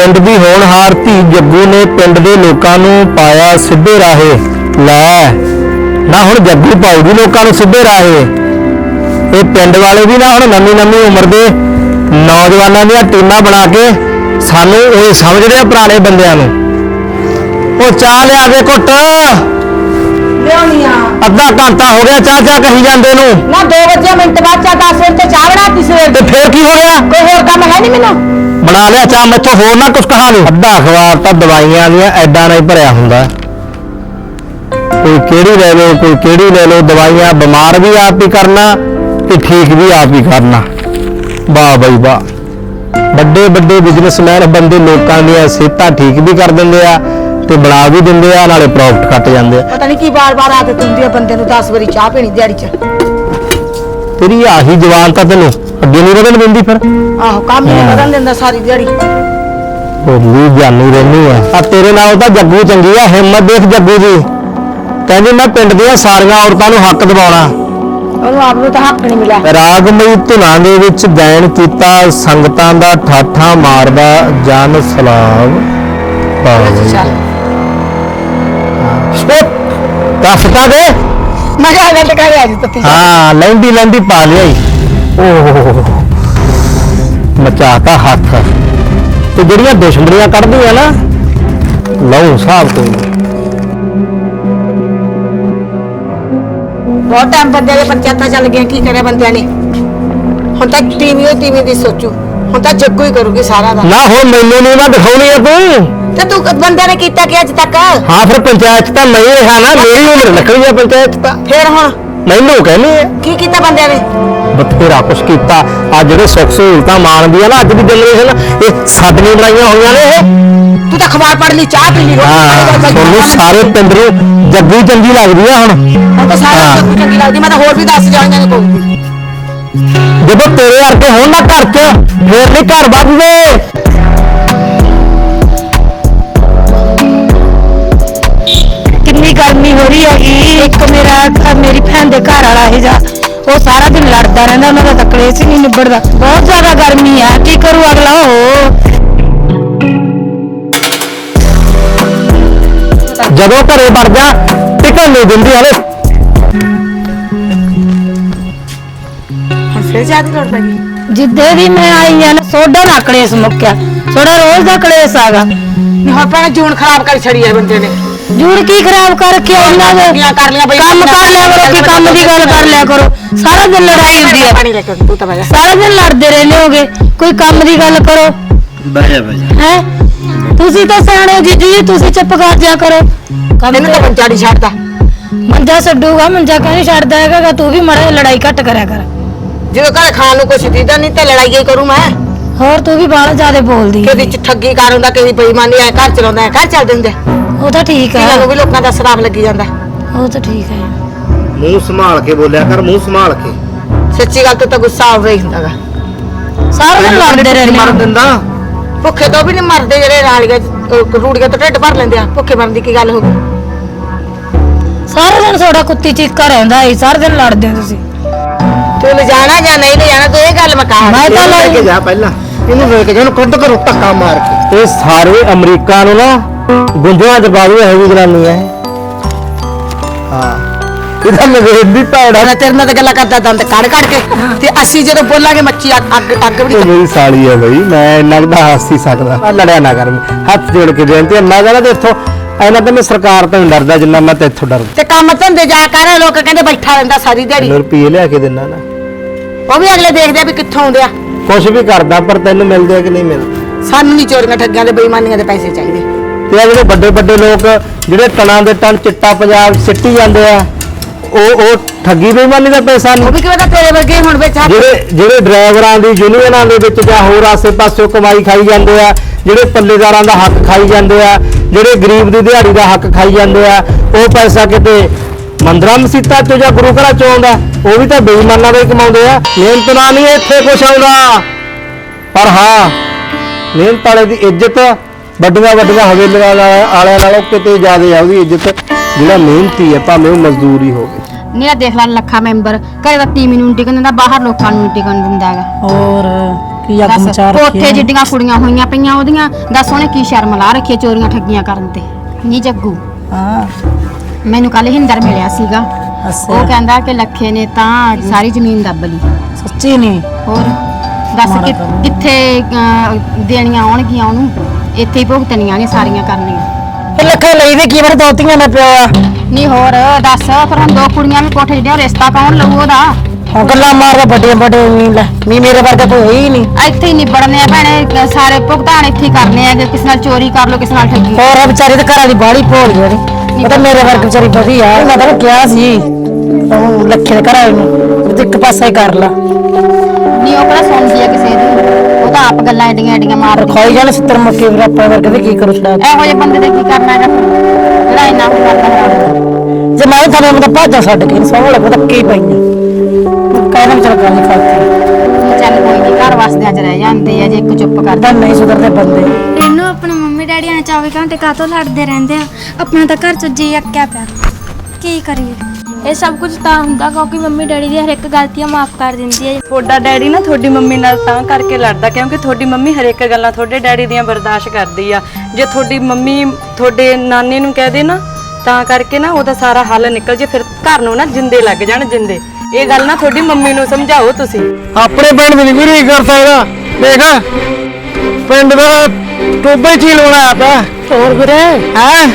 ਪਿੰਡ ਦੀ ਹੋਣਹਾਰ ਧੀ ਜੱਗੂ ਨੇ ਪਿੰਡ ਦੇ ਲੋਕਾਂ ਨੂੰ ਪਾਇਆ ਸਿੱਧੇ ਰਾਹੇ। ਲੈ ਨਾ ਹੁਣ ਜੱਗੂ ਪਾਉਗੀ ਲੋਕਾਂ ਨੂੰ ਸਿੱਧੇ ਰਾਹੇ। ਇਹ ਪਿੰਡ ਵਾਲੇ ਵੀ ਨਾ ਹੁਣ ਨਵੀਂ ਨਵੀਂ ਉਮਰ ਦੇ ਨੌਜਵਾਨਾਂ ਦੀਆਂ ਟੀਮਾਂ ਬਣਾ ਕੇ ਸਾਨੂੰ ਇਹ ਸਮਝਦੇ ਆ ਪੁਰਾਣੇ ਬੰਦਿਆਂ ਨੂੰ। ਉਹ ਚਾਹ ਲਿਆ ਦੇ ਘੁੱਟ। ਲਿਆਉਣੀ ਆ ਅੱਧਾ ਘੰਟਾ ਹੋ ਗਿਆ ਚਾਹ ਚਾਹ ਕਹੀ ਜਾਂਦੇ ਨੂੰ। ਨਾ 2 ਵਜੇ ਮਿੰਟ ਬਾਅਦ ਚਾ 10 ਵਜੇ ਤੇ ਚਾਹ ਬਣਾਤੀ ਸਵੇਰ ਤੇ ਦੀ ਫੇਰ ਕੀ ਹੋ ਗਿਆ ਕੋਈ ਹੋਰ ਕੰਮ ਹੈ ਨਹੀਂ ਮੈਨੂੰ? ਬਣਾ ਲਿਆ ਚਾਹ ਮੈਥੋਂ ਹੋਰ ਨਾ ਕੁਝ ਕਹਾ ਨਹੀਂ ਅੱਧਾ ਅਖਬਾਰ ਤਾਂ ਦਵਾਈਆਂ ਦੀਆਂ ਐਡਾ ਨਹੀਂ ਭਰਿਆ ਹੁੰਦਾ। ਕੋਈ ਕਿਹੜੀ ਲੈ ਲਓ ਕੋਈ ਕਿਹੜੀ ਲੈ ਲਓ ਦਵਾਈਆਂ ਬਿਮਾਰ ਵੀ ਆਪ ਹੀ ਕਰਨਾ ਤੇ ਠੀਕ ਵੀ ਆਪ ਹੀ ਕਰਨਾ। ਵਾਹ ਬਈ ਵਾਹ। ਵੱਡੇ ਵੱਡੇ ਬਿਜ਼ਨਸਮੈਨ ਬੰਦੇ ਲੋਕਾਂ ਦੀਆਂ ਸਿਹਤਾਂ ਠੀਕ ਵੀ ਕਰ ਦਿੰਦੇ ਆ ਤੇ ਬਣਾ ਵੀ ਦਿੰਦੇ ਆ ਨਾਲੇ ਪ੍ਰੋਫਿਟ ਕੱਟ ਜਾਂਦੇ ਆ। ਪਤਾ ਨਹੀਂ ਕੀ ਬਾਰ-ਬਾਰ ਆਦਤ ਹੁੰਦੀ ਹੈ ਬੰਦੇ ਨੂੰ 10 ਵਾਰੀ ਚਾਹ ਪੀਣੀ ਦਿਹਾੜੀ 'ਚ। ਤੇਰੀ ਆਹੀ ਜਵਾਨ ਤਾਂ ਤੈਨੂੰ ਅੱਗੇ ਨਹੀਂ ਵਧਣ ਦਿੰਦੀ ਫਿਰ। ਆਹੋ ਕੰਮ ਨਹੀਂ ਹਾਂ। ਬਦਲ ਦਿੰਦਾ ਸਾਰੀ ਦਿਹਾੜੀ। ਹੋਲੀ ਜਾਨੀ ਰਹਿਣੀ ਆ। ਆ ਤੇਰੇ ਨਾਲ ਤਾਂ ਜੱਗੂ ਚੰਗੀ ਆ ਹਿੰਮਤ ਦੇਖ ਜੱਗੂ ਦੀ। ਕਹਿੰਦੀ ਮੈਂ ਪਿੰਡ ਦੀਆਂ ਸਾਰੀਆਂ ਔਰਤਾਂ ਨੂੰ ਹੱਕ ਦਿਵਾਉਣਾ। ਉਹਨੂੰ ਆਪ ਨੂੰ ਤਾਂ ਹੱਕ ਨਹੀਂ ਮਿਲਿਆ। ਰਾਗਮਈ ਧੁਨਾਂ ਦੇ ਵਿੱਚ ਗਾਇਨ ਕੀਤਾ ਸੰਗਤਾਂ ਦਾ ਠਾਠਾ ਮਾਰਦਾ ਜਨ ਸਲਾਮ। ਪਾਵੇ ਚੱਲ ਦੱਸਤਾ ਦੇ। ਕਿਹਾ ਗੱਲ ਕਰ ਰਿਹਾ ਜੀ ਤੱਤੀ ਹਾਂ ਲੈਂਦੀ ਲੈਂਦੀ ਪਾ ਲਿਆਈ ਓਹ ਮਚਾਤਾ ਹੱਥ। ਤੇ ਜਿਹੜੀਆਂ ਦੁਸ਼ਮਣੀਆਂ ਕੱਢਦੀਆਂ ਨਾ ਲਓ ਹਿਸਾਬ ਕੋਈ ਨੀ। ਬਹੁਤ ਟਾਈਮ ਬੰਦੇ ਦੇ ਪੰਚਾਇਤਾਂ ਚੱਲ ਗਈਆਂ ਕੀ ਕਰਿਆ ਬੰਦਿਆਂ ਨੇ? ਹੁਣ ਤਾਂ ਟੀਵੀ ਉਹ ਟੀਵੀ ਦੀ ਸੋਚੂ। ਹੁਣ ਤਾਂ ਜੱਗੂ ਹੀ ਕਰੂਗੀ ਸਾਰਾ ਦਾ। ਨਾ ਹੁਣ ਮੈਨੂੰ ਨਹੀਂ ਨਾ ਦਿਖਾਉਣੀ ਆ ਤੂੰ। ਤੇ ਤੂੰ ਬੰਦਿਆਂ ਨੇ ਕੀਤਾ ਕੀ ਅੱਜ ਤੱਕ? ਹਾਂ ਫਿਰ ਪੰਚਾਇਤ 'ਚ ਤਾਂ ਮੈਂ ਹੀ ਰਿਹਾ ਨਾ ਮੇਰੀ ਉਮਰ ਨਿਕਲੀ ਆ ਪੰਚਾਇਤ 'ਚ ਤਾਂ। ਫੇਰ ਹੁਣ? ਮੈਨੂੰ ਕਹਿੰਦੇ ਆ। ਕੀ ਕੀਤਾ ਬੰਦਿਆਂ ਨੇ? ਬਥੇਰਾ ਕੁਛ ਕੀਤਾ। ਆ ਜਿਹੜੇ ਸੁੱਖ ਸਹੂਲਤਾਂ ਮਾਣਦੀ ਆ ਨਾ ਅੱਜ ਦੀ ਜਨਰੇਸ਼ਨ ਇਹ ਸਾਡੀਆਂ ਬਣਾਈਆਂ ਹੋਈਆਂ ਨੇ ਇਹ। ਤੂੰ ਤਾਂ ਅਖਬਾਰ ਪੜ੍ਹ ਲਈ ਚਾਹ ਪੀ ਲਈ ਹਾਂ ਤੁਹਾਨੂੰ ਸਾਰੇ ਪਿੰਡ ਨੂੰ ਜੱਗੀ ਚੰਗੀ ਲੱਗਦੀ ਆ ਹੁਣ। ਹੁਣ ਤਾਂ ਸਾਰਾ ਹਾਂ। ਚੰਗੀ ਲੱਗਦੀ ਮੈਂ ਤਾਂ ਹੋਰ ਵੀ ਦੱਸ ਜਾਣੀਆਂ ਨੇ ਕੋਈ। ਜਦੋਂ ਤੇਰੇ ਵਰਗੇ ਹੋਣ ਨਾ ਘਰ 'ਚ ਫੇਰ ਨਹੀਂ ਘਰ ਵੱਧਦੇ ਕਿੰਨੀ ਗਰਮੀ ਹੋ ਰਹੀ ਹੈਗੀ। ਇੱਕ ਮੇਰਾ ਮੇਰੀ ਭੈਣ ਦੇ ਘਰ ਵਾਲਾ ਇਹ ਜਾ ਉਹ ਸਾਰਾ ਦਿਨ ਲੜਦਾ ਰਹਿੰਦਾ ਉਹਨਾਂ ਦਾ ਤਾਂ ਕਲੇਸ਼ ਹੀ ਨਹੀਂ ਨਿਬੜਦਾ। ਬਹੁਤ ਜ਼ਿਆਦਾ ਗਰਮੀ ਆ ਕੀ ਕਰੂ ਅਗਲਾ ਉਹ? ਜਦੋਂ ਘਰੇ ਵੜ ਜਾ ਟਿਕਣ ਨਹੀਂ ਦਿੰਦੀ ਹਲੇ। ਹੁਣ ਫੇਰ ਜ਼ਿਆਦਾ ਲੋੜ ਪੈ ਗਈ। ਜਿੱਦੇ ਦੀ ਮੈਂ ਆਈ ਆ ਨਾ ਸੋਡਾ ਨਾ ਕਲੇਸ਼ ਮੁੱਕਿਆ। ਸੋਡਾ ਰੋਜ਼ ਦਾ ਕਲੇਸ਼ ਆਗਾ ਨਹੀਂ ਹੁਣ ਭੈਣੇ ਜੂਨ ਖਰਾਬ ਕਰ ਛੜੀ ਹੈ ਬੰਦੇ ਨੇ। ਜੂੜ ਕੀ ਖਰਾਬ ਕਰ ਲਿਆ ਬਈ ਕੰਮ ਕਰ ਲਿਆ ਕਰੋ ਕਿ ਕੰਮ ਦੀ ਗੱਲ ਕਰ ਲਿਆ ਕਰੋ। ਸਾਰਾ ਦਿਨ ਲੜਾਈ ਹੁੰਦੀ ਹੈ ਪਾਣੀ ਲੈ ਕੇ ਤੂੰ ਤਾਂ ਬਜਾ ਸਾਰਾ ਦਿਨ ਲੜਦੇ ਰਹਿੰਦੇ ਹੋਗੇ ਕੋਈ ਕੰਮ ਦੀ ਗੱਲ ਕਰੋ। ਬਹਿ ਬਹਿ ਹੈ? ਤੁਸੀਂ ਤਾਂ ਸਿਆਣੇ ਹੋ ਜੀਜੂ ਜੀ ਤੁਸੀਂ ਚੁੱਪ ਕਰ ਜਾ ਕਰੋ। ਇਹਨੂੰ ਤਾਂ ਬੰਚਾੜੀ ਛੱਡਦਾ। ਮੰਜਾ ਛੱਡੂਗਾ ਮੰਜਾ ਕਹਿੰਦੇ ਛੱਡਦਾ ਹੈਗਾ? ਗਾ, ਤੂੰ ਵੀ ਮੜਾ ਲੜਾਈ ਘੱਟ ਕਰਿਆ ਕਰ। ਜਦੋਂ ਘਰੇ ਖਾਣ ਨੂੰ ਕੁਛ ਦੀਦਾ ਨਹੀਂ ਤੇ ਲੜਾਈ ਹੀ ਕਰੂੰ ਮੈਂ। ਹੋਰ ਤੂੰ ਵੀ ਬਾਹਲਾ ਜ਼ਿਆਦਾ ਬੋਲਦੀ ਹੈ। ਕਦੀ ਚ ਠੱਗੀ ਕਰ ਹੁੰਦਾ ਕਦੀ ਬੇਈਮਾਨੀ ਐ ਘਰ ਚਲਾਉਂਦਾ ਐ ਘਰ ਚੱਲ ਦਿੰਦੇ। ਉਹ ਤਾਂ ਠੀਕ ਇਹਨਾਂ ਹੈ ਨੂੰ ਵੀ ਲੋਕਾਂ ਦਾ ਸਰਾਮ ਲੱਗੀ ਜਾਂਦਾ। ਉਹ ਤਾਂ ਠੀਕ ਹੈ ਮੂੰਹ ਸੰਭਾਲ ਕੇ ਬੋਲਿਆ ਕਰ ਮੂੰਹ ਸੰਭਾਲ ਕੇ। ਸੱਚੀ ਗੱਲ ਤੋਂ ਤਾਂ ਗੁੱਸਾ ਆ ਰਹੀ ਹੁੰਦਾਗਾ। ਸਾਰਾ ਦਿਨ ਲੜਦੇ ਰਹਿੰਦੇ ਮਰ ਹੋ। ਦਿੰਦਾ। ਭੁੱਖੇ ਤੋਂ ਵੀ ਨਹੀਂ ਮਰਦੇ ਜਿਹੜੇ ਰਾਲੀਆਂ ਚ, ਅਹ, ਰੂੜੀਆਂ ਤੋਂ ਢਿੱਡ ਭਰ ਲੈਂਦੇ ਆ। ਭੁੱਖੇ ਮਰਨ ਦੀ ਕੀ ਗੱਲ ਹੋ ਗਈ? ਸਾਰਾ ਦਿਨ ਤੁਹਾਡਾ ਕੁੱਤੀ ਚੀਕਾ ਰਹਿੰਦਾ ਹੈ ਸਾਰਾ ਦਿਨ ਲੜਦੇ ਹੋ ਤੁਸੀਂ ਤੂੰ ਲੈ ਜਾਣਾ ਜਾਂ ਨਹੀਂ ਲੈ ਜਾਣਾ ਤੂੰ ਇਹ ਗੱਲ ਮਕਾ। ਮੈਂ ਤਾਂ ਲੈ ਕੇ ਲੜੀ। ਜਾ ਪਹਿਲਾਂ। ਇਹਨੂੰ ਲੈ ਕੇ ਜਾ ਉਹਨੂੰ ਕੱਢ ਕਰੋ ਧੱਕਾ ਮਾਰ ਕੇ। ਇਹ ਸਾਰੇ ਅਮਰੀਕਾ ਨੂੰ ਨਾ ਗੁੰਝਾਂ ਚ ਪਾ ਦੂ ਇਹੋ ਜਿਹੀ ਜਨਾਨੀ ਹੈ। ਹਾਂ। ਇਹਦਾ ਨਵੇਦ ਦੀ ਭੈੜਾ। ਮੈਂ ਤੇਰੇ ਨਾਲ ਤਾਂ ਗੱਲਾਂ ਕਰਦਾ ਦੰਦ ਕੱਢ ਕੱਢ ਕੇ ਤੇ ਅਸੀਂ ਜਦੋਂ ਬੋਲਾਂਗੇ ਮੱਛੀ ਅੱਗ ਅੱਗ ਅੱਗ ਵੀ ਮੇਰੀ ਸਾਲੀ ਹੈ ਬਈ ਮੈਂ ਇੰਨਾ ਕੁ ਤਾਂ ਹੱਸ ਹੀ ਸਕਦਾ। ਆ ਲੜਿਆ ਨਾ ਕਰ ਹੱਥ ਜੋੜ ਕੇ ਬੇਨਤੀ ਹੈ ਮੈਂ ਕਹਿੰਦਾ ਤੇ ਇੱਥੋਂ ਐਨਾ ਤਾਂ ਮੈਂ ਸਰਕਾਰ ਤੋਂ ਨਹੀਂ ਡਰਦਾ ਜਿੰਨਾ ਮੈਂ ਤੇ ਇੱਥੋਂ ਡਰਦਾ। ਤੇ ਕੰਮ ਧੰਦੇ ਜਾ ਕਰ ਲੋਕ ਕਹਿੰਦੇ ਬੈਠਾ ਰਹਿੰਦਾ ਸਾਰੀ ਦਿਹਾੜੀ। ਰੁਪਏ ਲਿਆ ਕੇ ਦਿੰਨਾ ਨਾ। ਉਹ ਵੀ ਅਗਲੇ ਦੇਖਦੇ ਆ ਵੀ ਕਿੱਥੋਂ ਆਉਂਦੇ ਆ। ਕੁਛ ਵੀ ਕਰਦਾ ਪਰ ਤੈਨੂੰ ਮਿਲਦੇ ਆ ਕਿ ਨਹੀਂ ਮਿਲਦੇ? ਸਾਨੂੰ ਨਹੀਂ ਚੋਰੀਆਂ ਠੱਗੀਆਂ ਦੇ ਬੇਈਮਾਨੀਆਂ ਦੇ ਪੈਸੇ ਚਾਹੀਦੇ। ਤੇ ਆ ਜਿਹੜੇ ਵੱਡੇ ਵੱਡੇ ਲੋਕ ਜਿਹੜੇ ਟਨਾਂ ਦੇ ਟਨ ਚਿੱਟਾ ਪੰਜਾਬ ਸਿੱਟੀ ਜਾਂਦੇ ਆ ਉਹ ਉਹ ਠੱਗੀ ਬੇਈਮਾਨੀ ਦਾ ਪੈਸਾ ਉਹ ਨਹੀਂ ਵੀ ਕਿਵੇਂ ਤੇਰੇ ਵਰਗੇ ਹੁਣ ਵਿੱਚ ਹੱਥ ਜਿਹੜੇ ਜਿਹੜੇ ਡਰਾਈਵਰਾਂ ਦੀ ਯੂਨੀਅਨਾਂ ਦੇ ਵਿੱਚ ਜਾਂ ਹੋਰ ਆਸੇ-ਪਾਸੇ ਕਮਾਈ ਖਾਈ ਜਾਂਦੇ ਆ ਜਿਹੜੇ ਪੱਲੇਦਾਰਾਂ ਦਾ ਹੱਕ ਖਾਈ ਜਾਂਦੇ ਆ ਜਿਹੜੇ ਗਰੀਬ ਦੀ ਦਿਹਾੜੀ ਦਾ ਹੱਕ ਖਾਈ ਜਾਂਦੇ ਆ ਉਹ ਪੈਸਾ ਕਿਤੇ ਮੰਦਰਾਂ ਮਸੀਤਾਂ ਚੋਂ ਜਾਂ ਗੁਰੂ ਘਰਾਂ ਚੋਂ ਆਉਂਦਾ? ਉਹ ਵੀ ਤਾਂ ਬੇਈਮਾਨਾਂ ਦਾ ਹੀ ਕਮਾਉਂਦੇ ਆ। ਮਿਹਨਤ ਨਾਲ ਨਹੀਂ ਇੱਥੇ ਕੁਛ ਆਉਂਦਾ। ਪਰ ਹਾਂ ਮਿਹਨਤ ਵਾਲੇ ਦੀ ਇੱਜ਼ਤ ਵੱਡੀਆਂ ਵੱਡੀਆਂ ਹਵੇਲੀਆਂ ਵਾਲਾ- ਵਾਲਿਆਂ ਨਾਲੋਂ ਕਿਤੇ ਜ਼ਿਆਦਾ ਆ ਉਹਦੀ ਇੱਜ਼ਤ। ਜਿਹੜਾ ਮਿਹਨਤੀ ਹੈ ਭਾਵੇਂ ਉਹ ਮਜ਼ਦੂਰੀ ਹੋਵੇ। ਨਹੀਂ ਆ ਦੇਖ ਲੈ ਲੱਖਾ ਮੈਂਬਰ। ਘਰੇ ਤਾਂ ਟੀਵੀ ਨੂੰ ਟਿਕਣ ਦਿੰਦਾ ਬਾਹਰ ਲੋਕਾਂ ਨੂੰ ਟਿਕਣ ਦਿੰਦਾ ਹੈਗਾ। ਹੋਰ ਕੀ ਅੱਗ ਦੱਸ ਮਚਾ ਰੱਖੀ ਕੋਠੇ ਹੈ। ਜਿੱਡੀਆਂ ਕੁੜੀਆਂ ਹੋਈਆਂ ਪਈਆਂ ਉਹਦੀਆਂ ਦੱਸ ਉਹਨੇ ਕੀ ਸ਼ਰਮ ਲਾ ਰੱਖੀ ਹੈ ਚੋਰੀਆਂ ਠੱਗੀਆਂ ਕਰਨ ਤੇ। ਨੀ ਜੱਗੂ। ਹਾਂ। ਮੈਨੂੰ ਕੱਲ ਹਿੰਦਰ ਮਿਲਿਆ ਸੀਗਾ। ਉਹ ਕਹਿੰਦਾ ਕਿ ਲੱਖੇ ਨੇ ਤਾਂ ਸਾਰੀ ਜ਼ਮੀਨ ਦੱਬ ਲਈ। ਸੱਚੀ ਨਹੀਂ ਹੋਰ ਦੱਸ ਕਿ-। ਕਿੱਥੇ ਅਹ, ਦੇਣੀਆਂ ਆਉਣਗੀਆਂ ਉਹਨੂੰ? ਇੱਥੇ ਹੀ ਭੁਗਤਣੀਆਂ ਨੇ ਸਾਰੀਆਂ ਕਰਨੀਆਂ। ਇਹ ਲੱਖੇ ਲਈ ਦੇ ਕੀ ਵਾਰ ਦੋਤੀਆਂ ਨੇ ਪਿਆ ਆ? ਨਹੀਂ ਹੋਰ ਦੱਸ ਫਿਰ ਹੁਣ ਦੋ ਕੁੜੀਆਂ ਵੀ ਕੋਠੇ ਜਿਹੜੀਆਂ ਰਿਸ਼ਤਾ ਕੌਣ ਲਊ ਉਹਦਾ? ਹੁਣ ਗੱਲਾਂ ਮਾਰਦਾ ਵੱਡੇ ਵੱਡੇ ਨਹੀਂ ਲੈ। ਮੀ ਮੇਰੇ ਵਰਗਾ ਕੋਈ ਹੈ ਹੀ ਨਹੀਂ ਇੱਥੇ ਹੀ ਨਿਬੜਨੇ ਆ ਭੈਣੇ ਸਾਰੇ ਭੁਗਤਾਨ ਇੱਥੇ ਹੀ ਕਰਨੇ ਆ ਕਿ ਕਿਸੇ ਨਾਲ ਚੋਰੀ ਕਰ ਲਓ ਕਿਸੇ ਨਾਲ ਠੱਗੀ ਹੋਰ ਆ ਵਿਚਾਰੀ ਤੇ ਘਰਾਂ ਦੀ ਬਾੜੀ ਭੋਲ ਜਿਹੜੀ ਉਹ ਤਾਂ ਮੇਰੇ ਵਰਗ ਵਿਚਾਰੀ ਵਧੀਆ ਮੈਂ ਤਾਂ ਕਿਹਾ ਸੀ ਉਹ ਲੱਖੇ ਦੇ ਘਰ ਆਏ ਨੂੰ ਵੀ ਤੂੰ ਇੱਕ ਪਾਸਾ ਹੀ ਕਰ ਲਾ। ਨਹੀਂ ਉਹ ਕਿਹੜਾ ਸੁਣਦੀ ਆ ਕਿਸੇ ਦੀ? ਉਹ ਤਾਂ ਆਪ ਗੱਲਾਂ ਐਡੀਆਂ ਐਡੀਆਂ ਪਰ ਮਾਰਦੀ ਖਾਈ ਜਾਣ ਸਿੱਤਰ ਮੱਕੇ ਫਿਰ ਆਪਾਂ ਵਰਗੇ ਦੇ ਕੀ ਕਰੂ ਛੜਾ ਇਹੋ ਜਿਹੇ ਬੰਦੇ ਨੇ ਕੀ ਕਰਨਾ ਹੈਗਾ ਜਿਹੜਾ ਇੰਨਾ ਕੁ ਕਰਦਾ ਹੈ ਜੇ ਮੈਂ ਤਾਂ ਮੈਂ ਤਾਂ ਭਾਜਾ ਛੱਡ ਕੇ ਸੋਹਣਾ ਪਤਾ ਕੀ ਪਈਆਂ ਕਹਿੰਦਾ ਵੀ ਚਲ ਗੱਲ ਜਾਂਦੇ ਆ ਜੇ ਇੱਕ ਚੁੱਪ ਕਰਦਾ ਤਾਂ ਨਹੀਂ ਸੁਧਰਦੇ ਬੰਦੇ। ਇਹਨੂੰ ਆਪਣੇ ਮੰਮੀ ਡੈਡੀ ਨਾਲ 24 ਘੰਟੇ ਕਾਹਤੋਂ ਲੜਦੇ ਰਹਿੰਦੇ ਆ? ਆਪਣਾ ਤਾਂ ਘਰ ਚ ਜੀ ਅੱਕਿਆ ਪਿਆ। ਕੀ ਕਰੀਏ? ਇਹ ਸਭ ਕੁਝ ਤਾਂ ਹੁੰਦਾ ਕਿਉਂਕਿ ਮੰਮੀ ਡੈਡੀ ਦੀ ਹਰ ਇੱਕ ਗਲਤੀਆਂ ਮਾਫ ਕਰ ਦਿੰਦੀ ਹੈ। ਤੁਹਾਡਾ ਡੈਡੀ ਨਾ ਤੁਹਾਡੀ ਮੰਮੀ ਨਾਲ ਤਾਂ ਕਰਕੇ ਲੜਦਾ ਕਿਉਂਕਿ ਤੁਹਾਡੀ ਮੰਮੀ ਹਰੇਕ ਗੱਲਾਂ ਤੁਹਾਡੇ ਡੈਡੀ ਦੀਆਂ ਬਰਦਾਸ਼ਤ ਕਰਦੀ ਆ। ਜੇ ਤੁਹਾਡੀ ਮੰਮੀ ਤੁਹਾਡੇ ਨਾਨੀ ਨੂੰ ਕਹਿ ਦੇ ਨਾ ਤਾਂ ਕਰਕੇ ਨਾ ਉਹਦਾ ਸਾਰਾ ਹੱਲ ਨਿਕਲ ਜੇ ਫਿਰ ਘਰ ਨੂੰ ਨਾ ਜਿੰਦੇ ਲੱਗ ਜਾਣ ਜਿੰਦੇ। ਇਹ ਗੱਲ ਨਾ ਤੁਹਾਡੀ ਮੰਮੀ ਨੂੰ ਸਮਝਾਓ ਤੁਸੀਂ। ਆਪਣੇ ਪਿੰਡ ਨਹੀਂ ਕੋਈ ਕਰ ਸਕਦਾ। ਦੇਖ ਪਿੰਡ ਦਾ ਟੋਬੇ ਝੀਲ ਬਣਾਇਆ ਪਿਆ ਹੋਰ ਵੀਰੇ ਹੈ?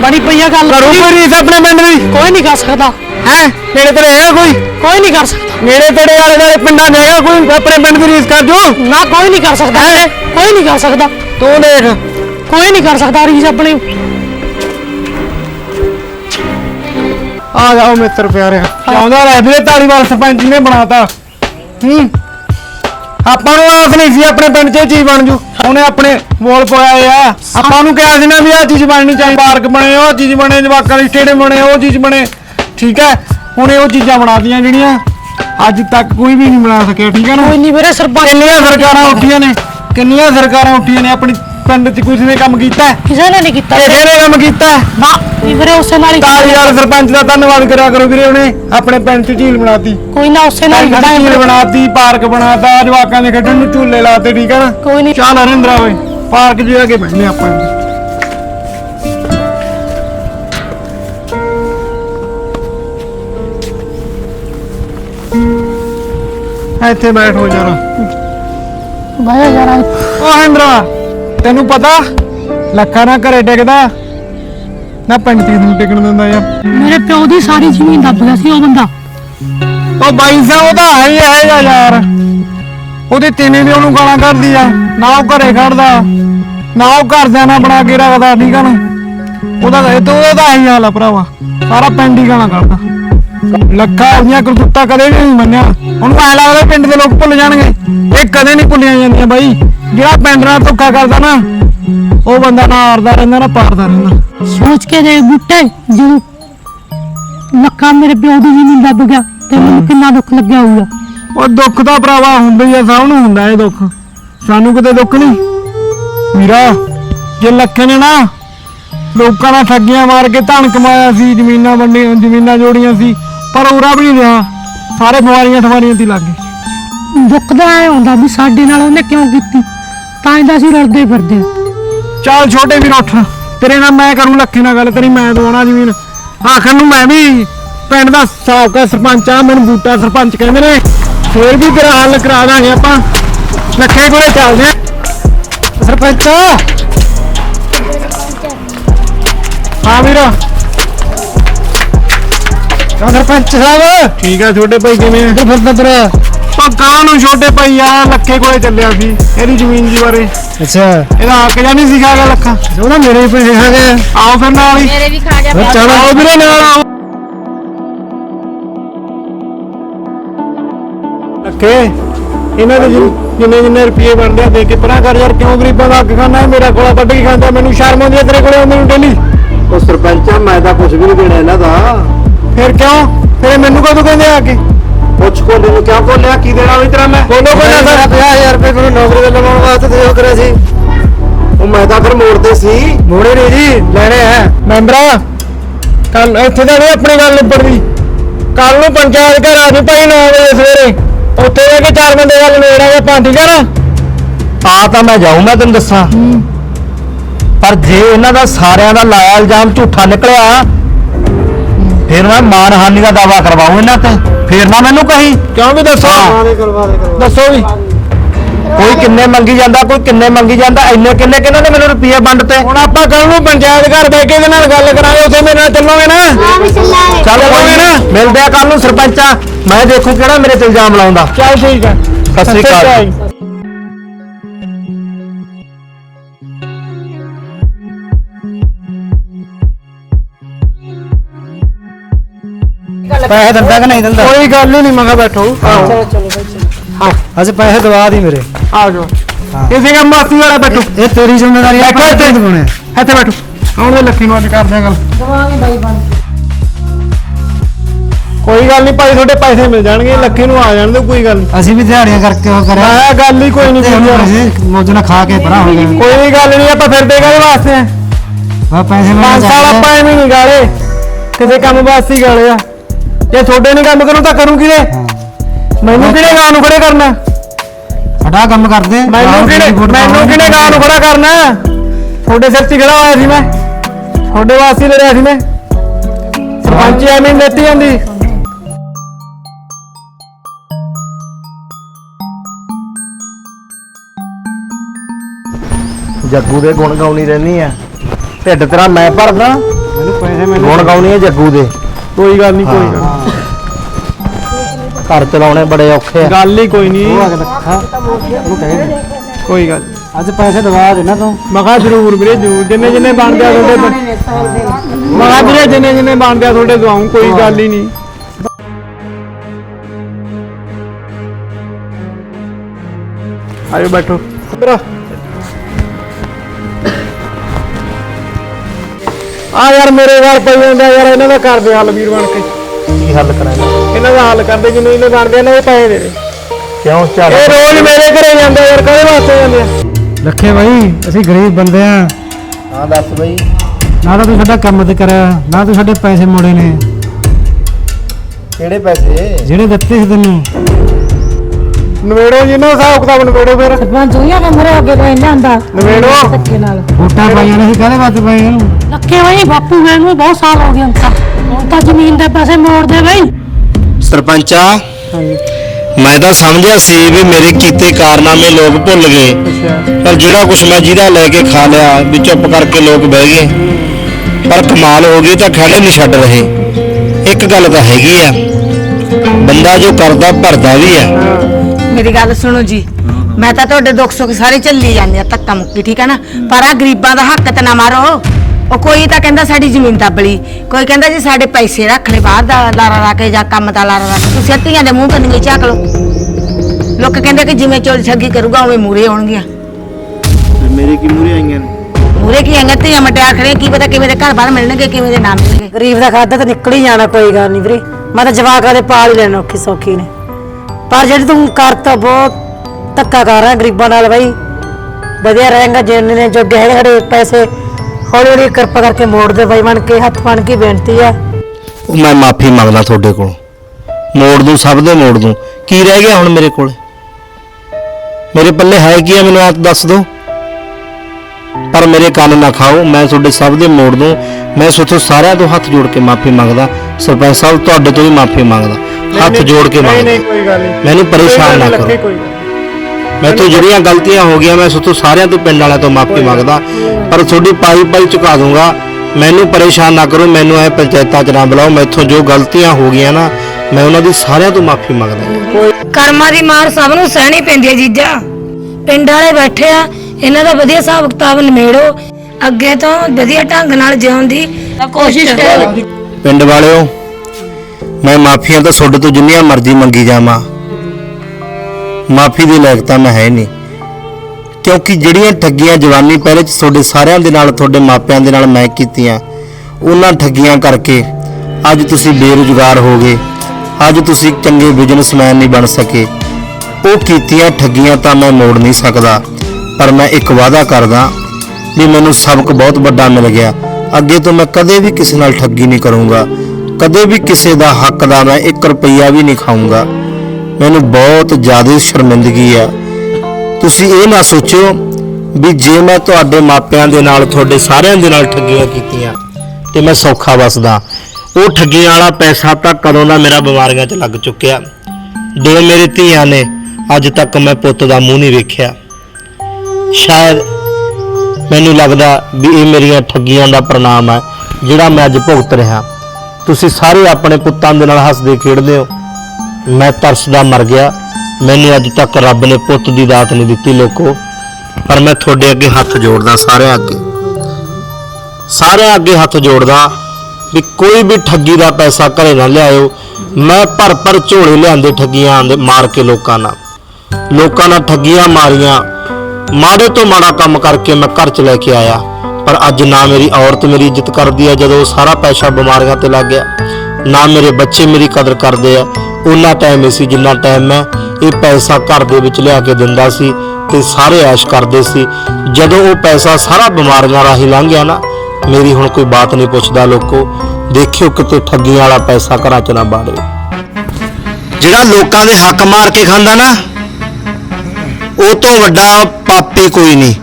ਬੜੀ ਪਈਆ ਗੱਲ। ਕਰੋ ਕੋਈ ਰੀਸ ਆਪਣੇ ਪਿੰਡ ਦੀ। ਕੋਈ ਨਹੀਂ ਕਰ ਸਕਦਾ। ਹੈ? ਨੇੜੇ ਤੇਰੇ ਹੈਗਾ ਕੋਈ? ਕੋਈ ਨਹੀਂ ਕਰ ਸਕਦਾ। ਨੇੜੇ ਤੇੜੇ ਵਾਲੇ ਵਾਲੇ ਪਿੰਡਾਂ 'ਚ ਹੈਗਾ ਕੋਈ? ਆਪਣੇ ਪਿੰਡ ਦੀ ਰੀਸ ਕਰ ਜੋ। ਨਾ ਕੋਈ ਨਹੀਂ ਕਰ ਸਕਦਾ। ਕੋਈ ਨਹੀਂ ਕਰ ਸਕਦਾ। ਤੂੰ ਦੇਖ। ਕੋਈ ਨਹੀਂ ਕਰ ਸਕਦਾ ਰੀਸ ਆਪਣੀ। ਆ ਜਾਓ ਮਿੱਤਰ ਪਿਆਰਿਆ। ਚਾਹੁੰਦਾ ਰਹਿ ਵੀਰੇ ਧਾਲੀਵਾਲ ਸਰਪੰਚ ਨੇ ਬਣਾਤਾ। ਹੂੰ? ਆਪਾਂ ਨੂੰ ਆਸ ਨਹੀਂ ਸੀ ਆਪਣੇ ਪਿੰਡ 'ਚ ਇਹ ਚੀਜ਼ ਬਣ ਜੂ। ਉਹਨੇ ਆਪਣੇ ਬੋਲ ਪਾਇਆ ਆ। ਆਪਾਂ ਨੂੰ ਕਿਹਾ ਸੀ ਨਾ ਵੀ ਆਹ ਚੀਜ਼ ਬਣਨੀ ਚਾਹੀਦੀ। ਪਾਰਕ ਬਣੇ ਉਹ ਚੀਜ਼ ਬਣੇ ਜਵਾਕਾਂ ਦੇ ਸਟੇਡੀਅਮ ਬਣੇ ਉਹ ਚੀਜ਼ ਬਣੇ। ਠੀਕ ਹੈ? ਹੁਣ ਇਹ ਉਹ ਚੀਜ਼ਾਂ ਬਣਾਤੀਆਂ ਜਿਹੜੀਆਂ ਅੱਜ ਤੱਕ ਕੋਈ ਵੀ ਨਹੀਂ ਬਣਾ ਸਕਿਆ ਠੀਕ ਹੈ ਨਾ? ਕੋਈ ਨਹੀਂ ਵੀਰੇ ਸਰਪੰਚ ਕਿੰਨੀਆਂ ਸਰਕਾਰਾਂ ਉੱਠੀਆਂ ਨੇ? ਕਿੰਨੀਆਂ ਸਰਕਾਰਾਂ ਉੱਠੀਆਂ ਨੇ? ਆਪਣੀ ਪਿੰਡ 'ਚ ਕੁਝ ਨੇ ਕੰਮ ਕੀਤਾ? ਕਿਸੇ ਨੇ ਨਹੀਂ ਕੀਤਾ। ਕਿਸੇ ਨੇ ਕੰਮ ਕੀਤਾ? ਨਾ। ਵੀ ਵੀਰੇ ਉਸੇ ਨਾਲ ਹੀ ਤਾਲੀ ਵਾਲੇ ਸਰਪੰਚ ਦਾ ਧੰਨਵਾਦ ਕਰਿਆ ਕਰੋ ਵੀਰੇ ਉਹਨੇ ਆਪਣੇ ਪਿੰਡ 'ਚ ਝੀਲ ਬਣਾਤੀ। ਕੋਈ ਨਾ ਉਸੇ ਨਾਲ ਹੀ ਝੀਲ ਖੜਾ ਹੈ ਬਣਾਤੀ ਪਾਰਕ ਬਣਾਤਾ ਜਵਾਕਾਂ ਦੇ ਖੇਡਣ ਨੂੰ ਝੂਲੇ ਲਾਤੇ ਠੀਕ ਆ ਨਾ? ਕੋਈ ਨਹੀਂ। ਚੱਲ ਹਰਿੰਦਰਾ ਓਏ ਪਾਰਕ 'ਚ ਜਾ ਕੇ ਬੈਠਨੇ ਆਪਾਂ। ਇੱਥੇ ਬੈਠ ਹੋ ਜਰਾ ਬਾਇਆ ਯਾਰ। ਓ ਹਰਿੰਦਰਾ ਤੈਨੂੰ ਪਤਾ ਲੱਖਾਂ ਨਾ ਘਰੇ ਟਿਕਦਾ ਨਾ ਪਿੰਡ 'ਚ ਨੂੰ ਟਿਕਣ ਦਿੰਦਾ ਯਾਰ। ਮੇਰੇ ਪਿਓ ਦੀ ਸਾਰੀ ਜ਼ਮੀਨ ਦੱਬ ਗਿਆ ਸੀ ਉਹ ਬੰਦਾ। ਉਹ ਬਾਈ ਸਾਹਿਬ ਉਹਦਾ ਹੈ ਹੀ ਯਾਰ। ਉਹਦੇ ਤੀਨੇ ਵੀ ਉਹਨੂੰ ਗਾਲਾਂ ਕੱਢਦੀ ਆ ਨਾ ਉਹ ਘਰੇ ਖੜਦਾ ਨਾ ਉਹ ਘਰਦਿਆਂ ਨਾਲ ਬਣਾ ਕੇ ਰੱਖਦਾ ਠੀਕ ਆ ਨਾ? ਉਹਦਾ ਇਹ ਤੋਂ ਉਹਦਾ ਹੀ ਹਾਲ ਆ ਭਰਾਵਾ। ਸਾਰਾ ਪਿੰਡ ਹੀ ਗਾਲਾਂ ਕੱਢਦਾ। ਲੱਖਾਂ ਉਹਦੀਆਂ ਕਰਤੂਤਾਂ ਕਦੇ ਵੀ ਨਹੀਂ ਮੰਨਿਆ। ਉਹਨੂੰ ਐ ਲੱਗਦਾ ਪਿੰਡ ਦੇ ਲੋਕ ਭੁੱਲ ਜਾਣਗੇ। ਇਹ ਕਦੇ ਨਹੀਂ ਭੁੱਲੀਆਂ ਜਾਂਦੀਆਂ ਬਾਈ। ਜਿਹੜਾ ਪਿੰਡ ਨਾਲ ਧੋਖਾ ਕਰਦਾ ਨਾ ਉਹ ਬੰਦਾ ਨਾ ਹਾਰਦਾ ਰਹਿੰਦਾ ਨਾ ਪਾਰਦਾ ਰਹਿੰਦਾ। ਸੋਚ ਕੇ ਦੇ ਬੁੱਟੇ ਜਦੋਂ ਲੱਖਾਂ ਮੇਰੇ ਪਿਓ ਦੀ ਜ਼ਮੀਨ ਦੱਬ ਗਿਆ ਤੇ ਮੈਨੂੰ ਕਿੰਨਾ ਦੁੱਖ ਲੱਗਿਆ ਹੋਊਗਾ। ਉਹ ਦੁੱਖ ਦਾ ਭਰਾਵਾ ਹੁੰਦਾ ਹੀ ਆ ਸਭ ਨੂੰ ਹੁੰਦਾ ਇਹ ਦੁੱਖ। ਸਾਨੂੰ ਕਿਤੇ ਦੁੱਖ ਨਹੀਂ। ਵੀਰਾ ਜੇ ਲੱਖੇ ਨੇ ਨਾ ਲੋਕਾਂ ਨਾਲ ਠੱਗੀਆਂ ਮਾਰ ਕੇ ਧਨ ਕਮਾਇਆ ਸੀ ਜ਼ਮੀਨਾਂ ਵੰਡੀਆਂ ਜ਼ਮੀਨਾਂ ਜੋੜੀਆਂ ਸੀ ਪਰ ਉਰਾ ਵੀ ਨਹੀਂ ਰਿਹਾ। ਸਾਰੇ ਬਿਮਾਰੀਆਂ ਠਮਾਰੀਆਂ ਤੇ ਲੱਗ ਗਏ। ਦੁੱਖ ਦਾ ਹੁੰਦਾ ਵੀ ਸਾਡੇ ਨਾਲ ਉਹਨੇ ਕਿਉਂ ਕੀਤੀ? ਤਾਂ ਇਹਦਾ ਅਸੀਂ ਰਲਦੇ ਫਿਰਦੇ। ਚੱਲ ਛੋਟੇ ਵੀਰ ਉੱਠ। ਤੇਰੇ ਨਾਲ ਮੈਂ ਕਰੂੰ ਲੱਖੇ ਨਾਲ ਗੱਲ ਤੇਰੀ ਮੈਂ ਦਵਾਉਣਾ ਜ਼ਮੀਨ। ਆਖਰ ਨੂੰ ਮੈਂ ਵੀ ਪਿੰਡ ਦਾ ਸਾਬਕਾ ਸਰਪੰਚ ਆ ਮੈਨੂੰ ਬੂਟਾ ਸਰਪੰਚ ਕਹਿੰਦੇ ਨੇ। ਫੇਰ ਵੀ ਤੇਰਾ ਹੱਲ ਕਰਾ ਦਾਂਗੇ ਆਪਾਂ। ਲੱਖੇ ਕੋਲੇ ਚੱਲਦੇ ਆ ਸਰਪੰਚ। ਹਾਂ ਵੀਰ। ਸਰਪੰਚ ਸਾਹਿਬ। ਠੀਕ ਆ ਛੋਟੇ ਭਾਈ ਕਿਵੇਂ ਆ? ਫਿਰ ਤੇਰਾ। ਉਹ ਕਾਂ ਨੂੰ ਛੋਟੇ ਭਾਈ ਆ ਲੱਖੇ ਕੋਲੇ ਚੱਲਿਆ ਸੀ ਇਹਦੀ ਜ਼ਮੀਨ ਦੀ ਬਾਰੇ। ਅੱਛਾ। ਇਹਦਾ ਹੱਕ ਜਾਂ ਨਹੀਂ ਸਿਖਾਗਾ ਲੱਖਾ। ਉਹਦਾ ਮੇਰੇ ਪੈਸੇ ਹੈਗੇ। ਆਓ ਫਿਰ ਨਾਲ ਹੀ। ਮੇਰੇ ਵੀ ਖਾ ਜਾ ਚਲੋ। ਆਓ ਵੀਰੇ ਨਾਲ ਆਓ। ਲੱਖੇ ਇਹਨਾਂ ਦੇ ਜਿਨ- ਜਿੰਨੇ ਜਿੰਨੇ ਰੁਪਏ ਬਣਦੇ ਆ ਦੇ ਕੇ ਪਰਾਂ ਕਰ ਯਾਰ ਕਿਉਂ ਗਰੀਬਾਂ ਦਾ ਹੱਕ ਖਾਣਾ ਮੇਰਾ ਕੋਲਾ ਵੱਢ ਕੇ ਖਾਂਦਾ ਮੈਨੂੰ ਸ਼ਰਮ ਆਉਂਦੀ ਆ ਤੇਰੇ ਕੋਲੇ ਆਉਂਦੇ ਨੂੰ ਡੇਲੀ ਉਹ ਸਰਪੰਚਾ ਮੈਂ ਤਾਂ ਕੁਝ ਵੀ ਨਹੀਂ ਦੇਣਾ ਇਹਨਾਂ ਦਾ। ਫਿਰ ਕਿਉਂ? ਫਿਰ ਮੈਨੂੰ ਕਦੋਂ ਕਹਿੰਦੇ ਆ ਕੇ ਪੁੱਛ ਕੋ ਨੂੰ ਕਿਉਂ ਬੋਲਿਆ ਕੀ ਦੇਣਾ ਵੀ ਤੇਰਾ ਮੈਂ? ਕੋਈ ਨਾ ਸਰ 50000 ਰੁਪਏ ਤੁਹਾਨੂੰ ਨੌਕਰੀ ਤੇ ਲਵਾਉਣ ਵਾਸਤੇ ਉਹ ਕਰਿਆ ਸੀ। ਉਹ ਮੈਂ ਤਾਂ ਫਿਰ ਮੋੜਦੇ ਸੀ। ਮੋੜੇ ਨਹੀਂ ਜੀ ਲੈਣੇ ਆ। ਮੈਂਬਰਾ ਕੱਲ ਇੱਥੇ ਤਾਂ ਨਹੀਂ ਆਪਣੀ ਗੱਲ ਨਿਬੜਦੀ। ਕੱਲ ਨੂੰ ਪੰਚਾਇਤ ਘਰ ਆ ਜੀ ਭਾਈ 9 ਵਜੇ ਸਵੇਰੇ। ਉੱਥੇ ਜਾ ਕੇ ਚਾਰ ਬੰਦੇ ਗੱਲ ਨੇੜਾ ਆਪਾਂ ਠੀਕ ਆ ਆ ਤਾਂ ਮੈਂ ਜਾਊਂ ਮੈਂ ਤੈਨੂੰ ਦੱਸਾਂ। ਪਰ ਜੇ ਇਹਨਾਂ ਦਾ ਸਾਰਿਆਂ ਦਾ ਲਾਇਆ ਇਲਜ਼ਾਮ ਝੂਠਾ ਨਿਕਲਿਆ ਫਿਰ ਮੈਂ ਮਾਨਹਾਨੀ ਦਾ ਦਾਵਾ ਕਰਵਾਉਂ ਇਹਨਾਂ ਤੇ। ਫਿਰ ਨਾ ਮੈਨੂੰ ਕਹੀ। ਕਿਉਂ ਵੀ ਦੱਸੋ? ਦੱਸੋ ਵੀ। ਕੋਈ ਕਿੰਨੇ ਮੰਗੀ ਜਾਂਦਾ ਕੋਈ ਕਿੰਨੇ ਮੰਗੀ ਜਾਂਦਾ ਇੰਨੇ ਕਿੰਨੇ ਕਿਹਨਾਂ ਨੇ ਮੈਨੂੰ ਰੁਪਏ ਵੰਡ ਤੇ? ਹੁਣ ਆਪਾਂ ਕੱਲ ਨੂੰ ਪੰਚਾਇਤ ਘਰ ਬੈ ਕੇ ਇਹਦੇ ਨਾਲ ਗੱਲ ਕਰਾਂਗੇ ਉੱਥੇ ਮੇਰੇ ਨਾਲ ਚੱਲੋਗੇ ਨਾ। ਚੱਲ ਕੋਈ ਨਾ। ਮਿਲਦੇ ਆ ਕੱਲ ਨੂੰ ਸਰਪੰਚਾ। ਮੈਂ ਦੇਖੂ ਕਿਹੜਾ ਮੇਰੇ ਤੇ ਇਲਜ਼ਾਮ ਲਾਉਂਦਾ। ਚੱਲ ਠੀਕ ਹੈ ਸਤਿ ਸ੍ਰੀ ਅਕਾਲ। ਪੈਸੇ ਦਿੰਦਾ ਕਿ ਨਹੀਂ ਦਿੰਦਾ? ਕੋਈ ਗੱਲ ਹੀ ਨਹੀਂ ਮੈਂ ਕਿਹਾ ਬੈਠੋ। ਚਲੋ ਚਲੋ ਹਾਂ। ਅੱਜ ਪੈਸੇ ਦਵਾ ਦੀ ਮੇਰੇ। ਆ ਜਾਓ। ਕਿਸੇ ਕੰਮ ਮਾਸੀ ਵਾਲਾ ਬੈਠੋ। ਇਹ ਤੇਰੀ ਜ਼ਿੰਮੇਵਾਰੀ ਹੈ ਬੈਠੋ ਇੱਥੇ ਇੱਥੇ ਬੈਠੋ। ਆਉਣ ਦੇ ਲੱਖੀ ਨੂੰ ਅੱਜ ਕਰਦੇ ਆ ਗੱਲ। ਕੋਈ ਗੱਲ ਨਹੀਂ ਭਾਈ ਤੁਹਾਡੇ ਪੈਸੇ ਮਿਲ ਜਾਣਗੇ। ਲੱਖੀ ਨੂੰ ਆ ਜਾਣ ਦਿਓ ਕੋਈ ਗੱਲ ਨਹੀਂ ਅਸੀਂ ਵੀ ਦਿਹਾੜੀਆਂ ਕਰਕੇ ਉਹ ਕਰਿਆ। ਮੈਂ ਗੱਲ ਹੀ ਕੋਈ ਨਹੀਂ ਕੋਈ ਪੈਸੇ ਮੌਜ ਨਾਲ ਖਾ ਕੇ ਭਰਾ ਹੋ ਗਏ ਗੱਲ ਨਹੀਂ ਆਪਾਂ ਫਿਰਦੇ ਕਾਹਦੇ ਵਾਸਤੇ ਆ? ਪੈਸੇ ਮੈਂ ਪੰਜ ਸਾਲ ਆਪਾਂ ਐਵੇਂ ਨਹੀਂ ਗਾਲੇ। ਕਿਸੇ ਕੰਮ ਵਾਸਤੇ ਹੀ ਗਾਲੇ ਆ। ਜੇ ਤੁਹਾਡੇ ਨਹੀਂ ਕੰਮ ਕਰੂੰ ਤਾਂ ਕਰੂੰ ਕਿਹਦੇ? ਮੈਨੂੰ ਕਿਹਨੇ ਗਾਂ ਨੂੰ ਖੜੇ ਕਰਨਾ? ਸਾਡਾ ਕੰਮ ਕਰਦੇ ਮੈਨੂੰ ਕਿਹਨੇ ਮੈਨੂੰ ਕਿਹਨੇ ਗਾਂ ਨੂੰ ਖੜਾ ਕਰਨਾ? ਤੁਹਾਡੇ ਸਿਰ 'ਚ ਖੜਾ ਹੋਇਆ ਸੀ ਮੈਂ। ਤੁਹਾਡੇ ਵਾਸਤੇ ਲੜਿਆ ਸੀ ਮੈਂ। ਸਰਪੰਚ ਐਵੇਂ ਲੈਤੀ ਜਾਂਦੀ। ਜੱਗੂ ਦੇ ਗੁਣ ਗਾਉਣੀ ਰਹਿਣੀ ਆ। ਢਿੱਡ ਤੇਰਾ ਮੈਂ ਭਰਦਾ। ਮੈਨੂੰ ਪੈਸੇ ਮੈਨੂੰ ਗੁਣ ਗਾਉਣੀ ਆ ਜੱਗੂ ਦੇ। ਕੋਈ ਗੱਲ ਨਹੀਂ ਕੋਈ ਗੱਲ ਘਰ ਚਲਾਉਣੇ ਬੜੇ ਔਖੇ ਆ। ਗੱਲ ਹੀ ਕੋਈ ਨਹੀਂ। ਉਹ ਅਗਲਾ ਖਾ ਉਹ ਕਹੇ ਕੋਈ ਗੱਲ ਅੱਜ ਪੈਸੇ ਦਵਾ ਦੇਣਾ ਤੂੰ। ਮੈਂ ਕਿਹਾ ਜ਼ਰੂਰ ਵੀਰੇ ਜ਼ਰੂਰ। ਜਿੰਨੇ ਜਿੰਨੇ ਬਣਦੇ ਆ ਤੁਹਾਡੇ ਮੈਂ ਕਿਹਾ ਵੀਰੇ ਜਿੰਨੇ ਜਿੰਨੇ ਬਣਦੇ ਆ ਤੁਹਾਡੇ ਦਵਾਉਂ ਕੋਈ ਗੱਲ ਹੀ ਨਹੀਂ। ਆਇਓ ਬੈਠੋ। ਮੇਰਾ ਆ ਯਾਰ ਮੇਰੇ ਘਰ ਪਈ ਜਾਂਦਾ ਯਾਰ ਇਹਨਾਂ ਦਾ ਕਰਦੇ ਹੱਲ ਵੀਰ ਬਣ ਕੇ। ਕੀ ਹੱਲ ਕਰਾਂਗੇ? ਇਹਨਾਂ ਦਾ ਹੱਲ ਕਰਦੇ ਜਿੰਨੇ ਇਹਨੇ ਬਣਦੇ ਇਹਨਾਂ ਦੇ ਪੈਸੇ ਦੇ ਦੇ। ਕਿਉਂ ਚੱਲ ਇਹ ਰੋਜ਼ ਮੇਰੇ ਘਰੇ ਜਾਂਦੇ ਯਾਰ ਕਦੇ ਵਾਸਤੇ ਜਾਂਦੇ ਆ? ਲੱਖੇ ਬਾਈ ਅਸੀਂ ਗਰੀਬ ਬੰਦੇ ਆ। ਹਾਂ ਦੱਸ ਬਈ। ਨਾ ਤਾਂ ਤੂੰ ਸਾਡਾ ਕੰਮ ਤੇ ਕਰਿਆ ਨਾ ਤੂੰ ਸਾਡੇ ਪੈਸੇ ਮੋੜੇ ਨੇ। ਕਿਹੜੇ ਪੈਸੇ? ਜਿਹੜੇ ਦਿੱਤੇ ਸੀ ਤੈਨੂੰ। ਨਵੇੜੋ ਜੀ ਨਾ ਹਿਸਾਬ ਕਿਤਾਬ ਨਵੇੜੋ ਫਿਰ। ਸਰਪੰਚ ਹੋਈਆਂ ਨੇ ਮਰੇ ਅੱਗੇ ਕੋਈ ਲਿਆਂਦਾ ਨਵੇੜੋ। ਧੱਕੇ ਨਾਲ। ਵੋਟਾਂ ਪਾਈਆਂ ਨੇ ਕਾਹਦੇ ਵਾਸਤੇ ਪਾਏ ਇਹਨੂੰ ਲੱਕੇ ਬਈ ਬਾਪੂ ਗਏ ਨੂੰ ਬਹੁਤ ਸਾਲ ਹੋ ਗਏ ਹੁਣ ਤਾਂ। ਹੁਣ ਤਾਂ ਜ਼ਮੀਨ ਦੇ ਪੈਸੇ ਮੋੜ ਦੇ ਬਈ। ਸਰਪੰਚਾ ਮੈਂ ਤਾਂ ਸਮਝਿਆ ਸੀ ਵੀ ਮੇਰੇ ਕੀਤੇ ਕਾਰਨਾਮੇ ਲੋਕ ਭੁੱਲ ਗਏ। ਪਰ ਜਿਹੜਾ ਕੁਛ ਮੈਂ ਜਿਹਦਾ ਲੈ ਕੇ ਖਾ ਲਿਆ ਵੀ ਚੁੱਪ ਕਰਕੇ ਲੋਕ ਬਹਿ ਗਏ। ਪਰ ਕਮਾਲ ਹੋ ਗਈ ਤਾਂ ਖੜੇ ਨਹੀਂ ਛੱਡ ਰਹੇ। ਇੱਕ ਗੱਲ ਤਾਂ ਹੈਗੀ ਆ ਬੰਦਾ ਜੋ ਕਰਦਾ ਭਰਦਾ ਵੀ ਆ। ਮੇਰੀ ਗੱਲ ਸੁਣੋ ਜੀ। ਮੈਂ ਤਾਂ ਤੁਹਾਡੇ ਦੁੱਖ ਸੁੱਖ ਸਾਰੇ ਚੱਲੀ ਜਾਂਦੇ ਆ ਧੱਕਾ ਮੁੱਕੀ ਠੀਕ ਹੈ ਨਾ? ਪਰ ਆ ਗਰੀਬਾਂ ਦਾ ਹੱਕ ਤੇ ਨਾ ਮਾਰੋ। ਉਹ ਕੋਈ ਤਾਂ ਕਹਿੰਦਾ ਸਾਡੀ ਜ਼ਮੀਨ ਦੱਬ ਲਈ। ਕੋਈ ਕਹਿੰਦਾ ਜੀ ਸਾਡੇ ਪੈਸੇ ਰੱਖ ਲੈ ਬਾਹਰ ਦਾ ਲਾਰਾ ਲਾ ਕੇ ਜਾਂ ਕੰਮ ਦਾ ਲਾਰਾ ਲਾ ਕੇ। ਤੁਸੀਂ ਧੀਆਂ ਦੇ ਮੂੰਹ ਕੰਨੀ ਝਾਕ ਲਓ। ਲੋਕ ਕਹਿੰਦੇ ਕਿ ਜਿਵੇਂ ਚੋਰੀ ਠੱਗੀ ਕਰੂਗਾ ਉਵੇਂ ਮੂਰੇ ਆਉਣਗੀਆਂ। ਮੇਰੇ ਕੀ ਮੂਰੇ ਆਈਆਂ ਨੇ? ਮੂਰੇ ਕੀ ਆਂਗੇ ਧੀਆਂ ਮਟਿਆ ਖੜੇ ਕੀ ਪਤਾ ਕਿਵੇਂ ਦੇ ਘਰ ਬਾਹਰ ਮਿਲਣਗੇ ਕਿਵੇਂ ਦੇ ਨਾ ਮਿਲਣਗੇ। ਗਰੀਬ ਦਾ ਖਾਦਾ ਤਾਂ ਨਿਕਲ ਹੀ ਜਾਣਾ ਕੋਈ ਗੱਲ ਨਹੀਂ ਵੀਰੇ। ਮੈਂ ਤਾਂ ਜਵਾਕਾਂ ਦੇ ਪਾਲ ਹੀ ਲੈਣਾ ਔਖੀ ਸੌਖੀ ਨੇ। ਪਰ ਜਿਹੜੀ ਤੂੰ ਕਰਤਾ ਬਹੁਤ ਧੱਕਾ ਕਰ ਰਿਹਾ ਗਰੀਬਾਂ ਨਾਲ ਬਾਈ। ਵਧੀਆ ਰਹੇਗਾ ਜਿੰਨੇ ਜੋਗੇ ਹੈਗੇ ਸਾਡੇ ਪੈਸੇ। ਹੌਲੀ ਹੌਲੀ ਕਿਰਪਾ ਕਰਕੇ ਮੋੜ ਦੇ ਬਾਈ ਬਣ ਕੇ, ਹੱਥ ਬਣ ਕੇ ਬੇਨਤੀ ਆ। ਉਹ ਮੈਂ ਮਾਫੀ ਮੰਗਦਾ ਤੁਹਾਡੇ ਕੋਲ। ਮੋੜ ਦੂੰ, ਸਭ ਦੇ ਮੋੜ ਦੂੰ। ਕੀ ਰਹਿ ਗਿਆ ਹੁਣ ਮੇਰੇ ਕੋਲ? ਮੇਰੇ ਪੱਲੇ ਹੈ ਕੀ ਹੈ ਮੈਨੂੰ ਆਪ ਦੱਸ ਦਿਓ। ਪਰ ਮੇਰੇ ਕੰਨ ਨਾ ਖਾਓ, ਮੈਂ ਤੁਹਾਡੇ ਸਭ ਦੇ ਮੋੜ ਦੂੰ। ਮੈਂ ਸੋਥੋਂ ਸਾਰਿਆਂ ਤੋਂ ਹੱਥ ਜੋੜ ਕੇ ਮਾਫੀ ਮੰਗਦਾ। ਸਰਪੰਚ ਸਾਹਿਬ, ਤੁਹਾਡੇ ਤੋਂ ਵੀ ਮਾਫੀ ਮੰਗਦਾ। ਹੱਥ ਜੋੜ ਕੇ ਮੰਗਦਾ ਕੋਈ ਗੱਲ ਨਹੀਂ। ਮੈਨੂੰ ਪਰੇਸ਼ਾਨ ਨਾ ਕਰੋ। ਕੋਈ ਮੈਥੋਂ ਜਿਹੜੀਆਂ ਗਲਤੀਆਂ ਹੋ ਗਈਆਂ ਮੈਂ ਸੋਥੋਂ ਸਾਰਿਆਂ ਤੋਂ ਪਿੰਡ ਵਾਲਿਆਂ ਤੋਂ ਮਾਫੀ ਮੰਗਦਾ ਪਰ ਤੁਹਾਡੀ ਪਾਈ ਪਾਈ ਚੁਕਾ ਦੂੰਗਾ। ਮੈਨੂੰ ਪਰੇਸ਼ਾਨ ਨਾ ਕਰੋ ਮੈਨੂੰ ਐ ਪੰਚਾਇਤਾਂ 'ਚ ਨਾ ਬੁਲਾਓ। ਮੈਥੋਂ ਜੋ ਗਲਤੀਆਂ ਹੋ ਗਈਆਂ ਨਾ ਮੈਂ ਉਹਨਾਂ ਦੀ ਸਾਰਿਆਂ ਤੋਂ ਮਾਫੀ ਮੰਗਦਾ ਕਰਮਾਂ ਦੀ ਮਾਰ ਸਭ ਨੂੰ ਸਹਿਣੀ ਪੈਂਦੀ ਹੈ ਜੀਜਾ। ਪਿੰਡ ਵਾਲੇ ਬੈਠੇ ਆ ਇਹਨਾਂ ਦਾ ਵਧੀਆ ਹਿਸਾਬ ਕਿਤਾਬ ਨਿਮੇੜੋ। ਅੱਗੇ ਤੋਂ ਵਧੀਆ ਢੰਗ ਨਾਲ ਜਿਉਣ ਦੀ ਕੋਸ਼ਿਸ਼ ਕਰੋ। ਪਿੰਡ ਵਾਲਿਓ ਮੈਂ ਮਾਫੀਆਂ ਤਾਂ ਤੁਹਾਡੇ ਤੋਂ ਜਿੰਨੀਆਂ ਮਰਜ਼ੀ ਮੰਗੀ ਜਾਵਾਂ। ਮਾਫੀ ਦੀ ਲਾਇਕ ਤਾਂ ਮੈਂ ਹੈ ਨਹੀਂ। ਕਿਉਂਕਿ ਜਿਹੜੀਆਂ ਠੱਗੀਆਂ ਜਵਾਨੀ ਪਹਿਲੇ ਚ ਤੁਹਾਡੇ ਸਾਰਿਆਂ ਦੇ ਨਾਲ, ਤੁਹਾਡੇ ਮਾਪਿਆਂ ਦੇ ਨਾਲ ਮੈਂ ਕੀਤੀਆਂ, ਉਹਨਾਂ ਠੱਗੀਆਂ ਕਰਕੇ ਅੱਜ ਤੁਸੀਂ ਬੇਰੁਜ਼ਗਾਰ ਹੋ ਗਏ। ਅੱਜ ਤੁਸੀਂ ਚੰਗੇ ਬਿਜ਼ਨਸਮੈਨ ਨਹੀਂ ਬਣ ਸਕੇ। ਉਹ ਕੀਤੀਆਂ ਠੱਗੀਆਂ ਤਾਂ ਮੈਂ ਮੋੜ ਨਹੀਂ ਸਕਦਾ। ਪਰ ਮੈਂ ਇੱਕ ਵਾਅਦਾ ਕਰਦਾ ਵੀ ਮੈਨੂੰ ਸਬਕ ਬਹੁਤ ਵੱਡਾ ਮਿਲ ਗਿਆ। ਅੱਗੇ ਤੋਂ ਮੈਂ ਕਦੇ ਵੀ ਕਿਸੇ ਨਾਲ ਠੱਗੀ ਨਹੀਂ ਕਰੂੰਗਾ। ਕਦੇ ਵੀ ਕਿਸੇ ਦਾ ਹੱਕ ਦਾ ਮੈਂ 1 ਰੁਪਈਆ ਵੀ ਨਹੀਂ ਖਾਊਂਗਾ। ਮੈਨੂੰ ਬਹੁਤ ਜ਼ਿਆਦਾ ਸ਼ਰਮਿੰਦਗੀ ਆ। ਤੁਸੀਂ ਇਹ ਨਾ ਸੋਚਿਓ ਵੀ ਜੇ ਮੈਂ ਤੁਹਾਡੇ ਮਾਪਿਆਂ ਦੇ ਨਾਲ, ਤੁਹਾਡੇ ਸਾਰਿਆਂ ਦੇ ਨਾਲ ਠੱਗੀਆਂ ਕੀਤੀਆਂ ਤੇ ਮੈਂ ਸੌਖਾ ਵਸਦਾ। ਉਹ ਠੱਗੀਆਂ ਵਾਲਾ ਪੈਸਾ ਤਾਂ ਕਦੋਂ ਦਾ ਮੇਰਾ ਬਿਮਾਰੀਆਂ 'ਚ ਲੱਗ ਚੁੱਕਿਆ। ਦੋ ਮੇਰੇ ਧੀਆਂ ਨੇ, ਅੱਜ ਤੱਕ ਮੈਂ ਪੁੱਤ ਦਾ ਮੂੰਹ ਨਹੀਂ ਵੇਖਿਆ। ਸ਼ਾਇਦ ਮੈਨੂੰ ਲੱਗਦਾ ਵੀ ਇਹ ਮੇਰੀਆਂ ਠੱਗੀਆਂ ਦਾ ਪ੍ਰਣਾਮ ਹੈ ਜਿਹੜਾ ਮੈਂ ਅੱਜ ਭੁਗਤ ਰਿਹਾ। ਤੁਸੀਂ ਸਾਰੇ ਆਪਣੇ ਪੁੱਤਾਂ ਦੇ ਨਾਲ ਹੱਸਦੇ ਖੇਡਦੇ ਹੋ। ਮੈਂ ਤਰਸਦਾ ਮਰ ਗਿਆ। ਮੈਨੂੰ ਅੱਜ ਤੱਕ ਰੱਬ ਨੇ ਪੁੱਤ ਦੀ ਦਾਤ ਨਹੀਂ ਦਿੱਤੀ ਲੋਕੋ। ਪਰ ਮੈਂ ਤੁਹਾਡੇ ਅੱਗੇ ਹੱਥ ਜੋੜਦਾ ਸਾਰਿਆਂ ਅੱਗੇ। ਸਾਰਿਆਂ ਅੱਗੇ ਹੱਥ ਜੋੜਦਾ ਵੀ ਕੋਈ ਵੀ ਠੱਗੀ ਦਾ ਪੈਸਾ ਘਰੇ ਨਾ ਲਿਆਇਓ। ਮੈਂ ਭਰ ਭਰ ਝੋਲੇ ਲਿਆਂਦੇ ਠੱਗੀਆਂ ਦੇ ਮਾਰ ਕੇ ਲੋਕਾਂ ਨਾਲ। ਲੋਕਾਂ ਨਾਲ ਠੱਗੀਆਂ ਮਾਰੀਆਂ। ਮਾੜੇ ਤੋਂ ਮਾੜਾ ਕੰਮ ਕਰਕੇ ਮੈਂ ਘਰ ਚ ਲੈ ਕੇ ਆਇਆ। ਪਰ ਅੱਜ ਨਾ ਮੇਰੀ ਔਰਤ ਮੇਰੀ ਇੱਜ਼ਤ ਕਰਦੀ ਹੈ ਜਦੋਂ ਉਹ ਸਾਰਾ ਪੈਸਾ ਬਿਮਾਰੀਆਂ ਤੇ ਲੱਗ ਗਿਆ। ਨਾ ਮੇਰੇ ਬੱਚੇ ਮੇਰੀ ਕਦਰ ਕਰਦੇ ਆ। ਉਹਨਾਂ ਟਾਈਮ ਸੀ ਜਿੰਨਾ ਟਾਈਮ ਮੈਂ ਇਹ ਪੈਸਾ ਘਰ ਦੇ ਵਿੱਚ ਲਿਆ ਕੇ ਦਿੰਦਾ ਸੀ ਤੇ ਸਾਰੇ ਐਸ਼ ਕਰਦੇ ਸੀ। ਜਦੋਂ ਉਹ ਪੈਸਾ ਸਾਰਾ ਬਿਮਾਰੀਆਂ ਰਾਹੀਂ ਲੰਘ ਗਿਆ ਨਾ, ਮੇਰੀ ਹੁਣ ਕੋਈ ਬਾਤ ਨਹੀਂ ਪੁੱਛਦਾ ਲੋਕੋ। ਦੇਖਿਓ ਕਿਤੇ ਠੱਗੀਆਂ ਵਾਲਾ ਪੈਸਾ ਘਰਾਂ 'ਚ ਨਾ ਬਾੜਿਓ ਜਿਹੜਾ ਲੋਕਾਂ ਦੇ ਹੱਕ ਮਾਰ ਕੇ ਖਾਂਦਾ ਨਾ, ਉਹ ਤੋਂ ਵੱਡਾ ਪਾਪੀ ਕੋਈ ਨਹੀਂ।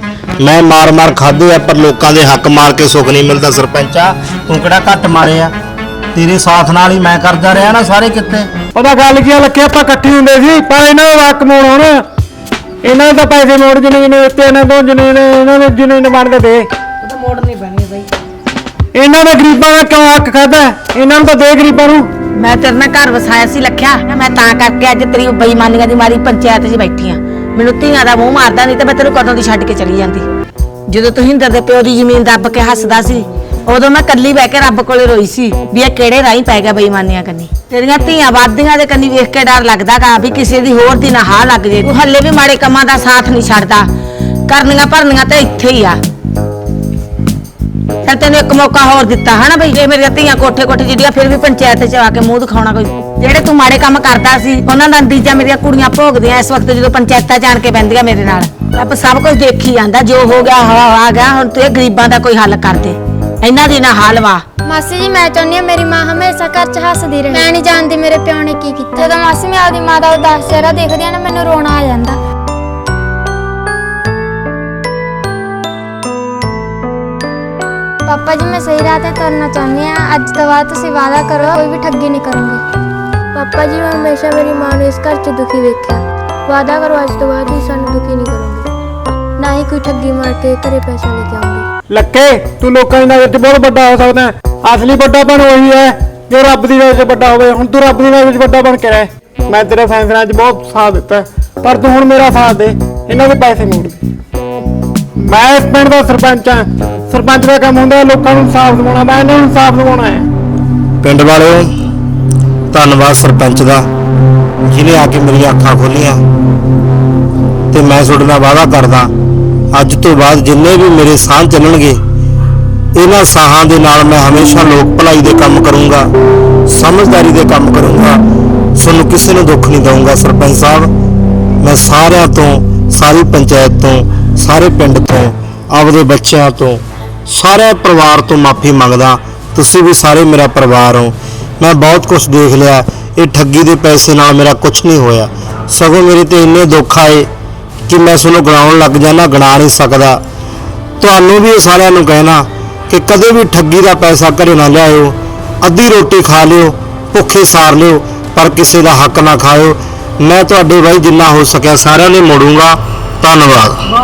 ਮੈਂ ਮਾਰ ਮਾਰ ਖਾਦੇ ਆ ਪਰ ਲੋਕਾਂ ਦੇ ਹੱਕ ਮਾਰ ਕੇ ਸੁੱਖ ਨਹੀਂ ਮਿਲਦਾ ਸਰਪੰਚਾ ਤੂੰ ਕਿਹੜਾ ਘੱਟ ਮਾਰੇ ਆ? ਤੇਰੇ ਸਾਥ ਨਾਲ ਹੀ ਮੈਂ ਕਰਦਾ ਰਿਹਾ ਨਾ ਸਾਰੇ ਕਿੱਤੇ। ਉਹਦਾ ਗੱਲ ਕੀ ਆ ਲੱਕੇ ਆਪਾਂ ਇਕੱਠੇ ਹੁੰਦੇ ਸੀ ਪਰ ਇਹਨਾਂ ਦਾ ਹੱਕ ਮੋੜ ਹੁਣ। ਇਹਨਾਂ ਦੇ ਪੈਸੇ ਮੋੜ ਜਿੰਨੇ ਜਿੰਨੇ ਦਿੱਤੇ ਇਹਨਾਂ ਤੋਂ ਜਿੰਨੇ ਜਿੰਨੇ ਇਹਨਾਂ ਦੇ ਜਿੰਨੇ ਜਿੰਨੇ ਬਣਦੇ ਉਹ ਤਾਂ ਬਈ। ਇਹਨਾਂ ਨੇ ਗਰੀਬਾਂ ਦਾ ਕਿਉਂ ਹੱਕ ਖਾਦਾ ਇਹਨਾਂ ਨੂੰ ਤਾਂ ਦੇ ਗਰੀਬਾਂ ਨੂੰ। ਮੈਂ ਤੇਰੇ ਨਾਲ ਘਰ ਵਸਾਇਆ ਸੀ ਲਖਿਆ। ਮੈਂ ਤਾਂ ਕਰਕੇ ਅੱਜ ਤੇਰੀ ਬੇਈਮਾਨੀਆਂ ਦੀ ਮਾਰੀ ਪੰਚਾਇਤ 'ਚ ਬੈਠੀ ਆ। ਮੈਨੂੰ ਧੀਆਂ ਦਾ ਮੂੰਹ ਮਾਰਦਾ ਨਹੀਂ ਤੇ ਮੈਂ ਤੈਨੂੰ ਕਦੋਂ ਦੀ ਛੱਡ ਕੇ ਚਲੀ ਜਾਂਦੀ। ਜਦੋਂ ਤੂੰ ਦੇ ਪਿਓ ਦੀ ਜ਼ਮੀਨ ਦੱਬ ਕੇ ਹੱਸਦਾ ਸੀ, ਉਦੋਂ ਮੈਂ ਕੱਲੀ ਬਹਿ ਕੇ ਰੱਬ ਕੋਲੇ ਰੋਈ ਸੀ ਵੀ ਇਹ ਕਿਹੜੇ ਰਾਹੀਂ ਪੈ ਗਿਆ ਬੇਈਮਾਨੀਆਂ ਕੰਨੀ। ਤੇਰੀਆਂ ਧੀਆਂ ਵਾਦੀਆਂ ਦੇ ਕੰਨੀ ਵੇਖ ਕੇ ਡਰ ਲੱਗਦਾ ਲੱਗਦਾਗਾ ਵੀ ਕਿਸੇ ਦੀ ਹੋਰ ਦੀ ਨਾ ਹਾਂ ਲੱਗ ਜੇ। ਤੂੰ ਹੱਲੇ ਵੀ ਮਾੜੇ ਕੰਮਾਂ ਦਾ ਸਾਥ ਨਹੀਂ ਛੱਡਦਾ। ਕਰਨੀਆਂ ਭਰਨੀਆਂ ਤੇ ਇੱਥੇ ਹੀ ਆ। ਚੱਲ ਤੈਨੂੰ ਇੱਕ ਮੌਕਾ ਹੋਰ ਦਿੱਤਾ, ਹਨਾ ਬਈ? ਜੇ ਮੇਰੀਆਂ ਧੀਆਂ ਕੋਠੇ ਕੋਠੇ ਜਿਹੜੀਆਂ, ਫਿਰ ਵੀ ਪੰਚਾਇਤ 'ਚ ਆ ਕੇ ਮੂੰਹ ਦਿਖਾਉਣਾ ਕੋਈ। ਜਿਹੜੇ ਤੂੰ ਮਾੜੇ ਕੰਮ ਕਰਦਾ ਸੀ, ਉਹਨਾਂ ਦਾ ਨਤੀਜਾ ਮੇਰੀਆਂ ਕੁੜੀਆਂ ਭੋਗਦੀਆਂ ਇਸ ਵਕਤ ਜਦੋਂ ਪੰਚਾਇਤਾਂ ਜਾਣ ਕੇ ਬਹਿੰਦੀਆਂ ਮੇਰੇ ਨਾਲ। ਰੱਬ ਸਭ ਕੁਝ ਦੇਖੀ ਜਾਂਦਾ, ਜੋ ਹੋ ਗਿਆ ਹੋ ਆ ਗਿਆ, ਹੁਣ ਤੂੰ ਇਹ ਗਰੀਬਾਂ ਦਾ ਕੋਈ ਹੱਲ ਕਰ ਦੇ। ਇਹਨਾਂ ਦੀ ਨਾ ਹਾਲ ਵਾ। ਮਾਸੀ ਜੀ, ਮੈਂ ਚਾਹੁੰਦੀ ਹਾਂ ਮੇਰੀ ਮਾਂ ਹਮੇਸ਼ਾ ਘਰ 'ਚ ਹੱਸਦੀ ਰਹੇ। ਮੈਂ ਨਹੀਂ ਜਾਣਦੀ ਮੇਰੇ ਪਿਓ ਨੇ ਕੀ ਕੀਤਾ। ਜਦੋਂ ਮਾਸੀ ਮੈਂ ਆਪਦੀ ਮਾਂ ਦਾ ਉਦਾਸ ਚਿਹਰਾ ਦੇਖਦੀ ਆ ਨਾ, ਮੈਨੂੰ ਰੋਣਾ ਆ ਜਾਂਦਾ। ਪਾਪਾ ਜੀ, ਮੈਂ ਸਹੀ ਰਾਹ ਤੇ ਤੁਰਨਾ ਚਾਹੁੰਦੀ ਆ ਅੱਜ ਤੋਂ ਬਾਅਦ ਤੁਸੀਂ ਵਾਅਦਾ ਕਰੋ, ਕੋਈ ਵੀ ਠੱਗੀ ਨਹੀਂ ਕਰੋਗੇ। ਪਾਪਾ ਜੀ ਮੈਂ ਹਮੇਸ਼ਾ ਮੇਰੀ ਮਾਂ ਨੂੰ ਇਸ ਘਰ 'ਚ ਦੁਖੀ ਵੇਖਿਆ। ਵਾਅਦਾ ਕਰੋ ਅੱਜ ਤੋਂ ਬਾਅਦ ਹੀ ਸਾਨੂੰ ਦੁਖੀ ਨਹੀਂ ਕਰੋਗੇ। ਨਾ ਹੀ ਕੋਈ ਠੱਗੀ ਮਾਰ ਕੇ ਘਰੇ ਪੈਸਾ ਲੈ ਕੇ ਆਉਂਗੇ। ਲੱਕੇ ਤੂੰ ਲੋਕਾਂ ਦੀ ਨਜ਼ਰ 'ਚ ਬਹੁਤ ਵੱਡਾ ਹੋ ਸਕਦਾ ਹੈ। ਅਸਲੀ ਵੱਡਾਪਣ ਉਹੀ ਹੈ ਜੋ ਰੱਬ ਦੀ ਨਜ਼ਰ 'ਚ ਵੱਡਾ ਹੋਵੇ। ਹੁਣ ਤੂੰ ਰੱਬ ਦੀ ਨਜ਼ਰ 'ਚ ਵੱਡਾ ਬਣ ਕੇ ਰਹਿ। ਮੈਂ ਤੇਰੇ ਫੈਸਲਿਆਂ 'ਚ ਬਹੁਤ ਸਾਥ ਦਿੱਤਾ ਪਰ ਤੂੰ ਹੁਣ ਮੇਰਾ ਸਾਥ ਦੇ। ਇਹਨਾਂ ਦੇ ਪੈਸੇ ਮੋੜ ਮੈਂ ਇਸ ਪਿੰਡ ਦਾ ਸਰਪੰਚ ਹਾਂ। ਸਰਪੰਚ ਦਾ ਕੰਮ ਹੁੰਦਾ ਲੋਕਾਂ ਨੂੰ ਸਾਫ਼ ਦਿਵਾਉਣਾ। ਮੈਂ ਇਹਨਾਂ ਨੂੰ ਸਾਫ਼ ਦਿਵਾਉਣਾ ਹੈ। ਪਿੰਡ ਵਾਲਿਓ ਧੰਨਵਾਦ ਸਰਪੰਚ ਦਾ, ਜਿਹਨੇ ਆ ਕੇ ਮੇਰੀਆਂ ਅੱਖਾਂ ਖੋਲੀਆਂ। ਤੇ ਮੈਂ ਤੁਹਾਡੇ ਨਾਲ ਵਾਅਦਾ ਕਰਦਾ, ਅੱਜ ਤੋਂ ਬਾਅਦ ਜਿੰਨੇ ਵੀ ਮੇਰੇ ਸਾਹ ਚੱਲਣਗੇ, ਇਹਨਾਂ ਸਾਹਾਂ ਦੇ ਨਾਲ ਮੈਂ ਹਮੇਸ਼ਾ ਲੋਕ ਭਲਾਈ ਦੇ ਕੰਮ ਕਰੂੰਗਾ, ਸਮਝਦਾਰੀ ਦੇ ਕੰਮ ਕਰੂੰਗਾ। ਤੁਹਾਨੂੰ ਕਿਸੇ ਨੂੰ ਦੁੱਖ ਨਹੀਂ ਦਊਂਗਾ ਸਰਪੰਚ ਸਾਹਿਬ। ਮੈਂ ਸਾਰਿਆਂ ਤੋਂ, ਸਾਰੀ ਪੰਚਾਇਤ ਤੋਂ, ਸਾਰੇ ਪਿੰਡ ਤੋਂ, ਆਪਦੇ ਬੱਚਿਆਂ ਤੋਂ, ਸਾਰੇ ਪਰਿਵਾਰ ਤੋਂ ਮਾਫੀ ਮੰਗਦਾ। ਤੁਸੀਂ ਵੀ ਸਾਰੇ ਮੇਰਾ ਪਰਿਵਾਰ ਹੋ। ਮੈਂ ਬਹੁਤ ਕੁਝ ਦੇਖ ਲਿਆ। ਇਹ ਠੱਗੀ ਦੇ ਪੈਸੇ ਨਾਲ ਮੇਰਾ ਕੁਝ ਨਹੀਂ ਹੋਇਆ। ਸਗੋਂ ਮੇਰੇ ਤੇ ਇੰਨੇ ਦੁੱਖ ਆਏ ਕਿ ਮੈਂ ਤੁਹਾਨੂੰ ਗਣਾਉਣ ਲੱਗ ਜਾਣਾ ਗਣਾ ਨਹੀਂ ਸਕਦਾ। ਤੁਹਾਨੂੰ ਵੀ ਇਹ ਸਾਰਿਆਂ ਨੂੰ ਕਹਿਣਾ ਕਿ ਕਦੇ ਵੀ ਠੱਗੀ ਦਾ ਪੈਸਾ ਘਰੇ ਨਾ ਲਿਆਇਓ। ਅੱਧੀ ਰੋਟੀ ਖਾ ਲਿਓ, ਭੁੱਖੇ ਸਾਰ ਲਿਓ, ਪਰ ਕਿਸੇ ਦਾ ਹੱਕ ਨਾ ਖਾਇਓ। ਮੈਂ ਤੁਹਾਡੇ ਬਾਈ ਜਿੰਨਾ ਹੋ ਸਕਿਆ ਸਾਰਿਆਂ ਨੇ ਮੋੜੂੰਗਾ। ਧੰਨਵਾਦ।